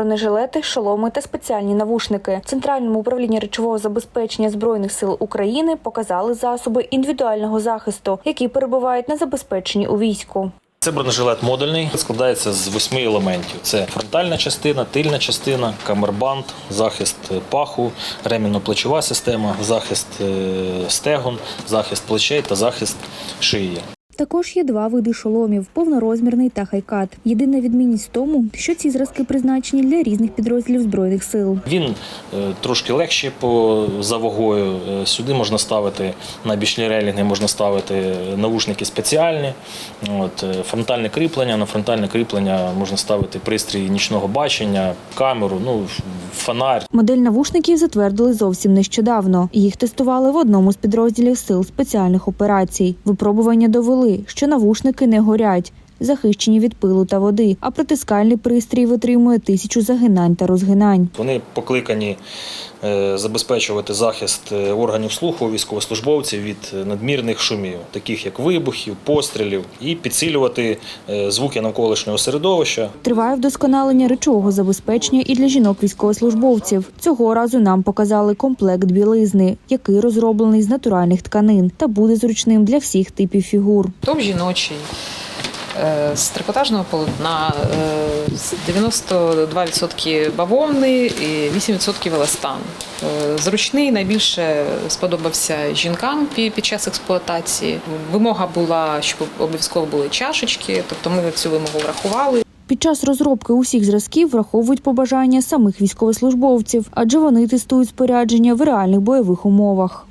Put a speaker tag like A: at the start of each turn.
A: бронежилети, шоломи та спеціальні навушники. Центральному управлінні речового забезпечення збройних сил України показали засоби індивідуального захисту, які перебувають на забезпеченні у війську.
B: Це бронежилет модульний, складається з восьми елементів: це фронтальна частина, тильна частина, камербанд, захист паху, ремінно-плечова система, захист е, стегон, захист плечей та захист шиї.
A: Також є два види шоломів повнорозмірний та хайкат. Єдина відмінність в тому, що ці зразки призначені для різних підрозділів збройних сил.
B: Він е, трошки легший по за вагою. Е, Сюди можна ставити на бічні релінги, можна ставити навушники спеціальні. От, е, фронтальне кріплення. На фронтальне кріплення можна ставити пристрій нічного бачення, камеру, ну фонарь.
A: Модель навушників затвердили зовсім нещодавно. Їх тестували в одному з підрозділів сил спеціальних операцій. Випробування довели, що навушники не горять. Захищені від пилу та води, а притискальний пристрій витримує тисячу загинань та розгинань.
B: Вони покликані е, забезпечувати захист е, органів слуху військовослужбовців від е, надмірних шумів, таких як вибухів, пострілів, і підсилювати звуки навколишнього середовища.
A: Триває вдосконалення речового забезпечення і для жінок-військовослужбовців. Цього разу нам показали комплект білизни, який розроблений з натуральних тканин та буде зручним для всіх типів фігур.
C: Топ жіночий з трикотажного полотна, е, з 92% бавовни і 8% еластан. Е, Зручний найбільше сподобався жінкам під час експлуатації. Вимога була, щоб обов'язково були чашечки, тобто ми цю вимогу врахували.
A: Під час розробки усіх зразків враховують побажання самих військовослужбовців, адже вони тестують спорядження в реальних бойових умовах.